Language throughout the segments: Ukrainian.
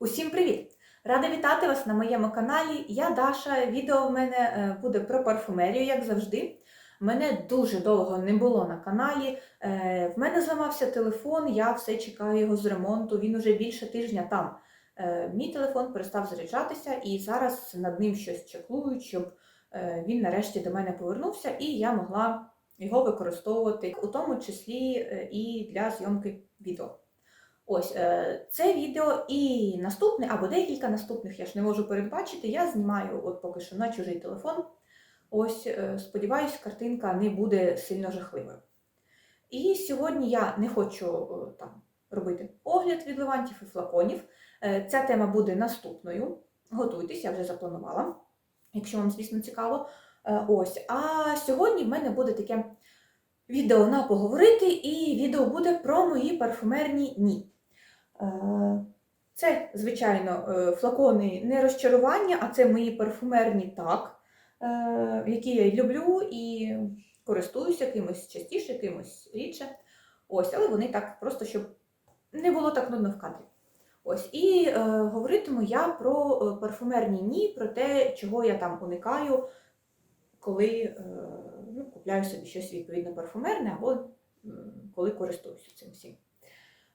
Усім привіт! Рада вітати вас на моєму каналі. Я Даша. Відео в мене е, буде про парфумерію, як завжди. Мене дуже довго не було на каналі. Е, В мене зламався телефон, я все чекаю його з ремонту. Він уже більше тижня там. Е, Мій телефон перестав заряджатися, і зараз над ним щось чеклують, щоб він нарешті до мене повернувся, і я могла його використовувати, у тому числі і для зйомки відео. Ось е, це відео і наступне, або декілька наступних, я ж не можу передбачити. Я знімаю от поки що на чужий телефон. Ось, е, сподіваюсь, картинка не буде сильно жахливою. І сьогодні я не хочу е, там робити огляд від левантів і флаконів. Ця тема буде наступною. Готуйтесь, я вже запланувала, якщо вам, звісно, цікаво. Ось. А сьогодні в мене буде таке відео на поговорити, і відео буде про мої парфумерні ні. Е, Це, звичайно, е, флакони не розчарування, а це мої парфумерні так, е, які я люблю і користуюся кимось частіше, кимось рідше. Ось, але вони так просто, щоб не було так нудно в кадрі. Ось, і е, говоритиму я про парфумерні ні, про те, чого я там уникаю, коли е, ну, купляю собі щось відповідно парфумерне або коли користуюся цим всім.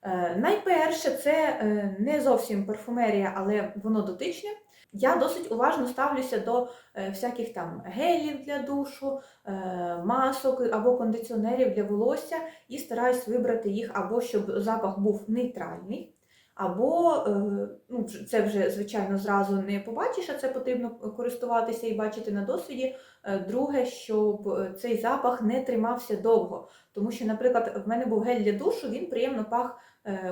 Е, Найперше, це е, не зовсім парфумерія, але воно дотичне. Я досить уважно ставлюся до е, всяких там гелів для душу, масок або кондиціонерів для волосся і стараюсь вибрати їх або щоб запах був нейтральний, або ну, це вже звичайно зразу не побачиш, а це потрібно користуватися і бачити на досвіді. Друге, щоб цей запах не тримався довго. Тому що, наприклад, в мене був гель для душу, він приємно пах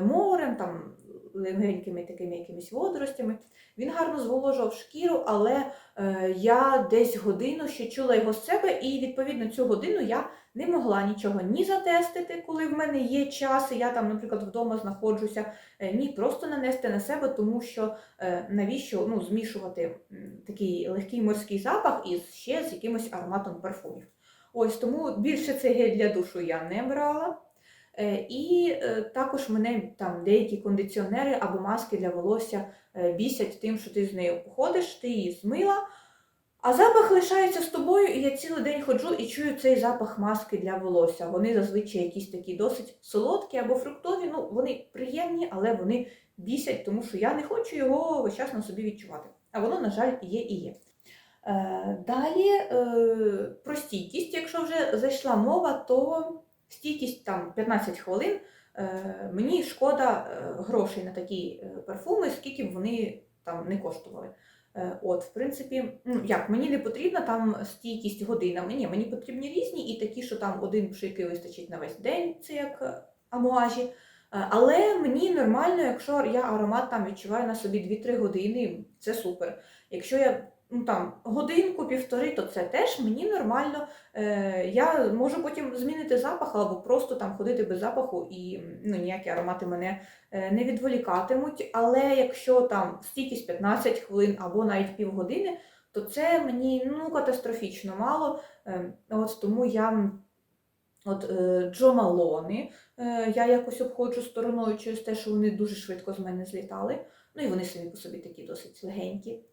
морем, там легенькими такими якимись водоростями. Він гарно зволожував шкіру, але е, я десь годину ще чула його з себе, і відповідно цю годину я не могла нічого ні затестити, коли в мене є час, і я там, наприклад, вдома знаходжуся, е, ні просто нанести на себе, тому що е, навіщо ну, змішувати такий легкий морський запах із ще з якимось ароматом парфумів. Ось тому більше цей гель для душу я не брала. Е, І е, також мене там деякі кондиціонери або маски для волосся е, бісять тим, що ти з нею походиш, ти її змила, а запах лишається з тобою, і я цілий день ходжу і чую цей запах маски для волосся. Вони зазвичай якісь такі досить солодкі або фруктові. Ну, вони приємні, але вони бісять, тому що я не хочу його весь час на собі відчувати. А воно, на жаль, є і є. Далі про стійкість, якщо вже зайшла мова, то стійкість там 15 хвилин. Е, Мені шкода е, грошей на такі е, парфуми, скільки б вони там не коштували. От, в принципі, ну як мені не потрібна там стійкість годинами. Ні, мені потрібні різні, і такі, що там один пшики вистачить на весь день, це як амуажі. Але мені нормально, якщо я аромат там відчуваю на собі 2-3 години, це супер. Якщо я там, годинку, півтори, то це теж мені нормально. Е, Я можу потім змінити запах або просто там ходити без запаху і ну, ніякі аромати мене е, не відволікатимуть. Але якщо там стійкість 15 хвилин або навіть півгодини, то це мені ну, катастрофічно мало. Е, От тому я от е, Джо Малони е, я якось обходжу стороною через те, що вони дуже швидко з мене злітали. Ну і вони самі по собі такі досить легенькі.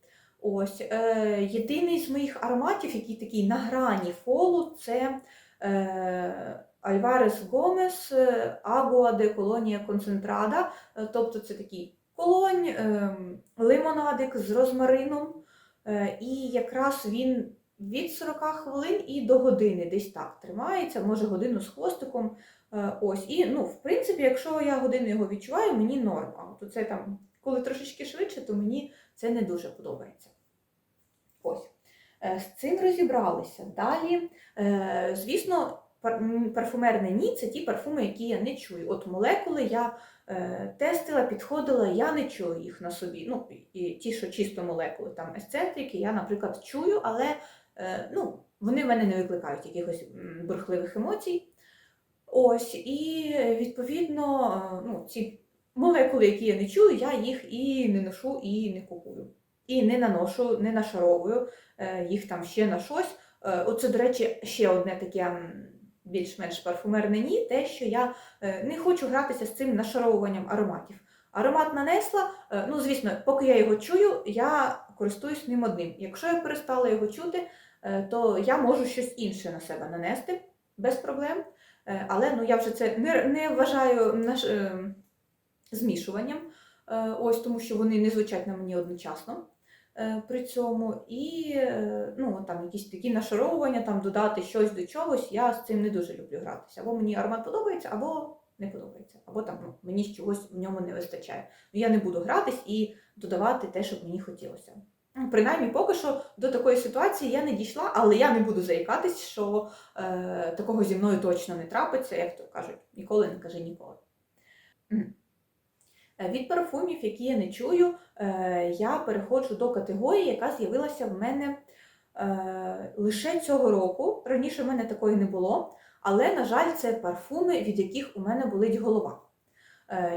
Ось е, єдиний з моїх ароматів, який такий на грані фолу, це е, Альварес Гомес Агуа де Колонія Концентрада. Тобто це такий колонь, е, лимонадик з розмарином. Е, і якраз він від 40 хвилин і до години десь так тримається, може годину з хвостиком. Е, Ось. І, ну, в принципі, якщо я годину його відчуваю, мені норм. А це там, коли трошечки швидше, то мені це не дуже подобається. Ось. Е, З цим розібралися. Далі, е, звісно, пар- парфумерне ні це ті парфуми, які я не чую. От молекули я е, тестила, підходила, я не чую їх на собі. Ну, і ті, що чисто молекули, там есцентрики, я, наприклад, чую, але ну, вони в мене не викликають якихось бурхливих емоцій. Ось, і відповідно, ну, ці молекули, які я не чую, я їх і не ношу, і не купую. І не наношу, не нашаровую е, їх там ще на щось. Е, Оце, до речі, ще одне таке більш-менш парфумерне ні, те, що я е, не хочу гратися з цим нашаровуванням ароматів. Аромат нанесла, ну, звісно, поки я його чую, я користуюсь ним одним. Якщо я перестала його чути, то я можу щось інше на себе нанести без проблем. Але ну, я вже це не, не вважаю наш, е, змішуванням, е, ось тому що вони не звучать на мені одночасно при цьому. І е, ну, там якісь такі нашаровування, там додати щось до чогось, я з цим не дуже люблю гратися. Або мені аромат подобається, або не подобається, або там ну, мені чогось в ньому не вистачає. Ну, я не буду гратись і додавати те, що б мені хотілося. Ну, Принаймні, поки що до такої ситуації я не дійшла, але я не буду заїкатись, що е, такого зі мною точно не трапиться, як то кажуть, ніколи не кажи ніколи. Е, Від парфумів, які я не чую, е, я переходжу до категорії, яка з'явилася в мене е, лише цього року. Раніше в мене такої не було, але, на жаль, це парфуми, від яких у мене болить голова.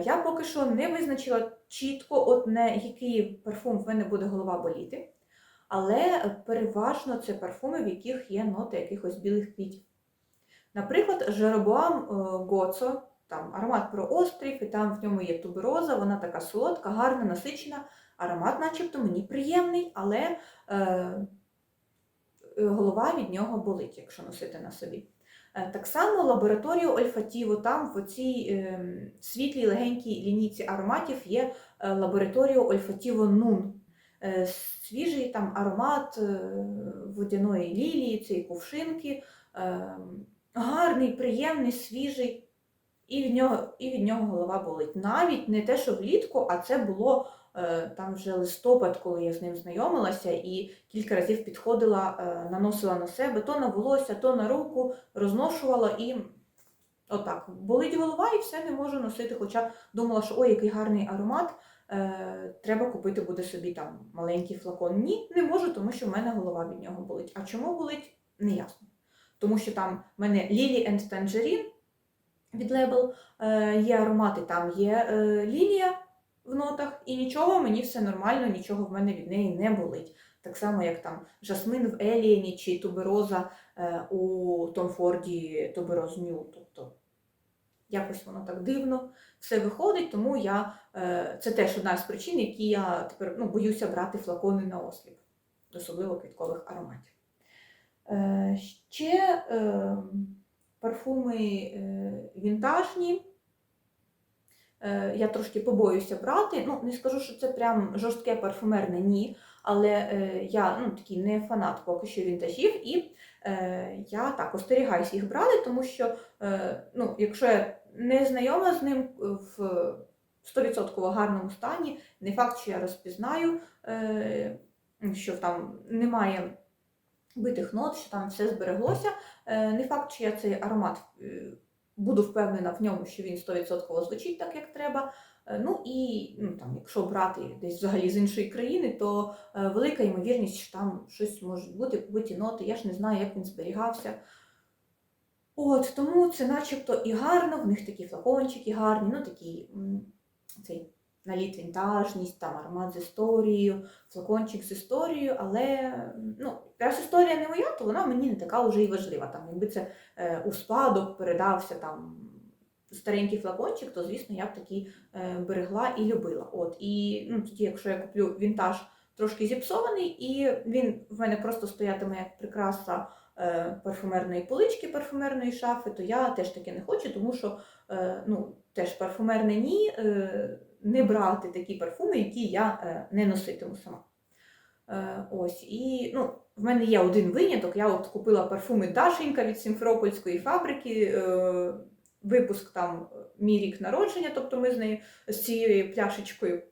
Я поки що не визначила чітко, от на який парфум в мене буде голова боліти, але переважно це парфуми, в яких є ноти якихось білих квітів. Наприклад, Жеробоам Гоцо, там аромат про острів, і там в ньому є тубероза, вона така солодка, гарна, насичена. Аромат, начебто, мені приємний, але е, голова від нього болить, якщо носити на собі. Е, Так само лабораторію Ольфатіво, там в цій е, світлій легенькій лінійці ароматів є е, лабораторію Ольфатіво Нун. Е, Свіжий там аромат е, водяної лілії, цієї кувшинки, е, гарний, приємний, свіжий, і від нього, і від нього голова болить. Навіть не те, що влітку, а це було е, там вже листопад, коли я з ним знайомилася, і кілька разів підходила, е, наносила на себе то на волосся, то на руку, розношувала і отак. Болить голова і все не можу носити. Хоча думала, що ой, який гарний аромат. е, Треба купити буде собі там маленький флакон. Ні, не можу, тому що в мене голова від нього болить. А чому болить, не ясно. Тому що там в мене Lily and Tangerine від Label, е, є аромати, там є е, лінія в нотах, і нічого, мені все нормально, нічого в мене від неї не болить. Так само, як там жасмин в Елієні чи тубероза е, у Том Форді тубероз Ню. Тобто якось воно так дивно все виходить, тому я, це теж одна з причин, які я тепер ну, боюся брати флакони на осліп, особливо квіткових ароматів. Ще е, парфуми е, вінтажні. Е, Я трошки побоюся брати. Ну, не скажу, що це прям жорстке парфумерне, ні. Але е, я ну, такий не фанат поки що вінтажів, і е, я так остерігаюся їх брати, тому що е, ну, якщо я не знайома з ним в 100% гарному стані, не факт, що я розпізнаю, е, що там немає битих нот, що там все збереглося. Е, Не факт, що я цей аромат е, буду впевнена в ньому, що він 100% звучить так, як треба. Е, Ну і ну, там, якщо брати десь взагалі з іншої країни, то велика ймовірність, що там щось може бути, побиті ноти. Я ж не знаю, як він зберігався. От, тому це начебто і гарно, в них такі флакончики гарні, ну такі цей наліт вінтажність, там аромат з історією, флакончик з історією, але ну, раз історія не моя, то вона мені не така вже і важлива. Там, якби це е, у спадок передався там старенький флакончик, то звісно я б такий е, берегла і любила. От, і ну, тоді, якщо я куплю вінтаж трошки зіпсований, і він в мене просто стоятиме як прикраса е, парфумерної полички, парфумерної шафи, то я теж таке не хочу, тому що е, ну, теж парфумерне ні, е, не брати такі парфуми, які я е, не носитиму сама. Е, ось, і ну, в мене є один виняток. Я от купила парфуми Дашенька від Сімферопольської фабрики. Е, випуск там мій рік народження, тобто ми з нею з цією пляшечкою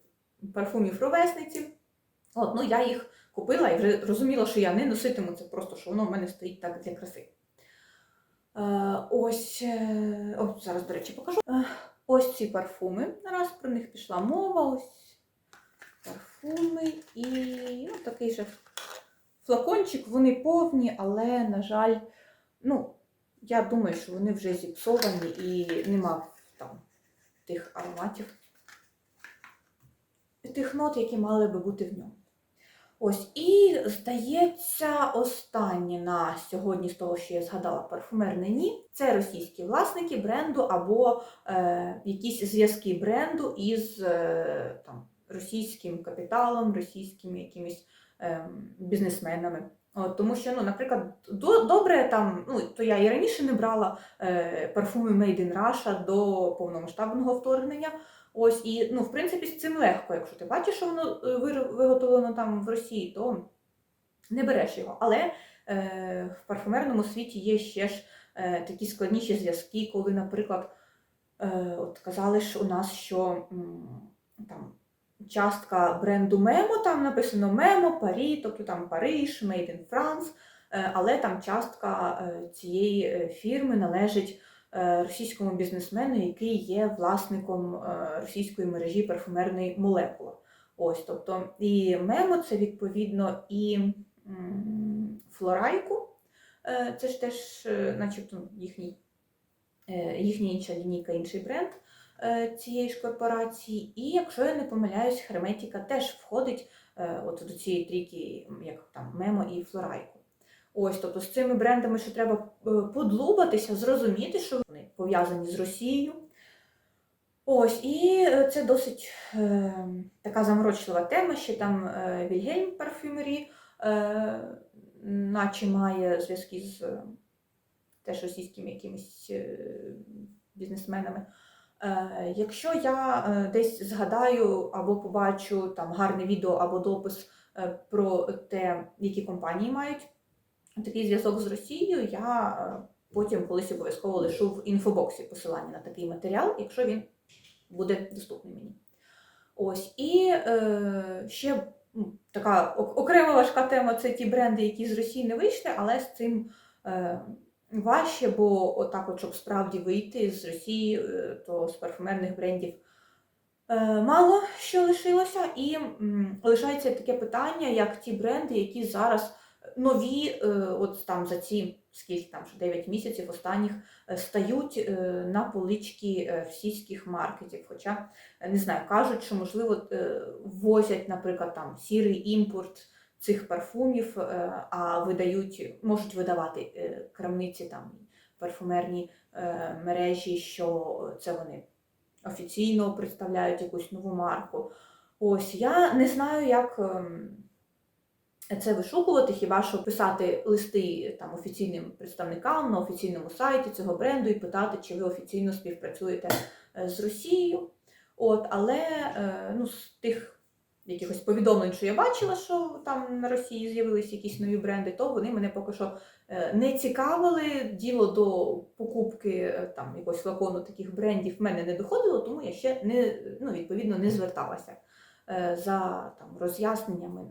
парфумів ровесниці. От, ну я їх купила і вже розуміла, що я не носитиму це просто, що воно в мене стоїть так для краси. Е, ось, зараз, до речі, покажу. Ось ці парфуми. Раз про них пішла мова. Ось парфуми і ну, такий же флакончик. Вони повні, але, на жаль, ну, я думаю, що вони вже зіпсовані і нема там тих ароматів, тих нот, які мали би бути в ньому. Ось, і здається, останнє на сьогодні з того, що я згадала, парфумерне ні. Це російські власники бренду або е, якісь зв'язки бренду із е, там, російським капіталом, російськими якимись е, бізнесменами. От, тому що, ну, наприклад, до, добре там, ну то я і раніше не брала е, парфуми Made in Russia до повномасштабного вторгнення. Ось і ну, в принципі, з цим легко. Якщо ти бачиш, що воно е, виготовлено там в Росії, то не береш його. Але е, в парфумерному світі є ще ж е, такі складніші зв'язки, коли, наприклад, е, от казали ж у нас, що там частка бренду Мемо, там написано Мемо, Парі, тобто там Париж, Made in France, е, але там частка е, цієї фірми належить російському бізнесмену, який є власником е, російської мережі парфумерної молекула. Ось, тобто і Мемо це відповідно і Флорайку, е, це ж теж, е, начебто, їхній, е, їхня інша лінійка, інший бренд е, цієї ж корпорації. І якщо я не помиляюсь, Херметіка теж входить е, от до цієї трійки, як там Мемо і Флорайку. Ось, тобто з цими брендами ще треба е, подлубатися, зрозуміти, що вони пов'язані з Росією. Ось, і е, це досить е, така заморочлива тема, ще там е, Вільгельм парфюмері, е, наче має зв'язки з е, теж російськими якимись е, бізнесменами. Е, якщо я е, десь згадаю або побачу там гарне відео або допис е, про те, які компанії мають такий зв'язок з Росією, я е, потім колись обов'язково лишу в інфобоксі посилання на такий матеріал, якщо він буде доступний мені. Ось, і е, ще така окрема важка тема це ті бренди, які з Росії не вийшли, але з цим е, важче, бо отак, от, щоб справді вийти з Росії, е, то з парфумерних брендів е, мало що лишилося. І лишається таке питання, як ті бренди, які зараз нові, е, от там за ці скільки там вже 9 місяців останніх е, стають е, на полички е, російських маркетів. Хоча не знаю, кажуть, що можливо ввозять, наприклад, там сірий імпорт цих парфумів, а видають, можуть видавати крамниці там парфумерні мережі, що це вони офіційно представляють якусь нову марку. Ось я не знаю, як. Це вишукувати, хіба що писати листи там офіційним представникам на офіційному сайті цього бренду і питати, чи ви офіційно співпрацюєте е, з Росією. От, але е, ну, з тих якихось повідомлень, що я бачила, що там на Росії з'явилися якісь нові бренди, то вони мене поки що е, не цікавили. Діло до покупки там якогось флакону таких брендів в мене не доходило, тому я ще не ну, відповідно не зверталася за там роз'ясненнями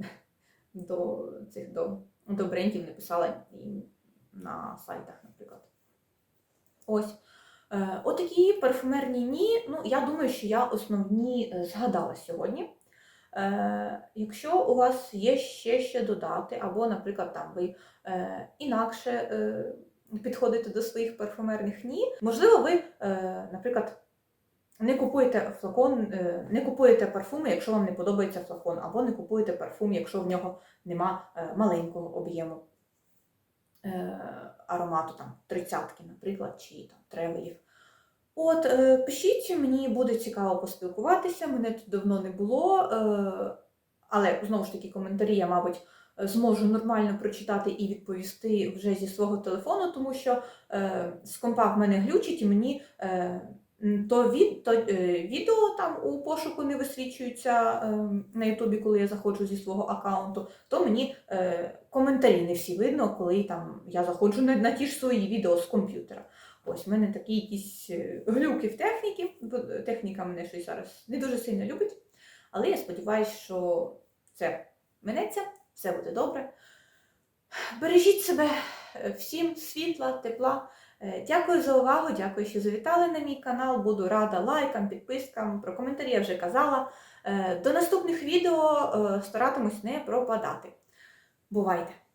до цих до, до брендів не писала і на сайтах, наприклад. Ось. Е, отакі парфумерні ні. Ну, я думаю, що я основні е, згадала сьогодні. Е, якщо у вас є ще що додати, або, наприклад, там ви інакше підходите до своїх парфумерних ні, можливо, ви, наприклад, не купуєте флакон, е, не купуєте парфуми, якщо вам не подобається флакон, або не купуєте парфум, якщо в нього нема е, маленького об'єму е, аромату, там тридцятки, наприклад, чи там тревелів. От, пишіть, мені буде цікаво поспілкуватися, мене тут давно не було, але знову ж таки коментарі я, мабуть, зможу нормально прочитати і відповісти вже зі свого телефону, тому що з компа в мене глючить і мені. То, від, то е, відео там у пошуку не висвічуються е, на Ютубі, коли я заходжу зі свого аккаунту, то мені е, коментарі не всі видно, коли там я заходжу на, на ті ж свої відео з комп'ютера. Ось в мене такі якісь глюки в техніці, техніка мене щось зараз не дуже сильно любить. Але я сподіваюся, що це минеться, все буде добре. Бережіть себе всім світла, тепла. Е, Дякую за увагу, дякую, що завітали на мій канал. Буду рада лайкам, підпискам. Про коментарі я вже казала. Е, До наступних відео е, старатимусь не пропадати. Бувайте!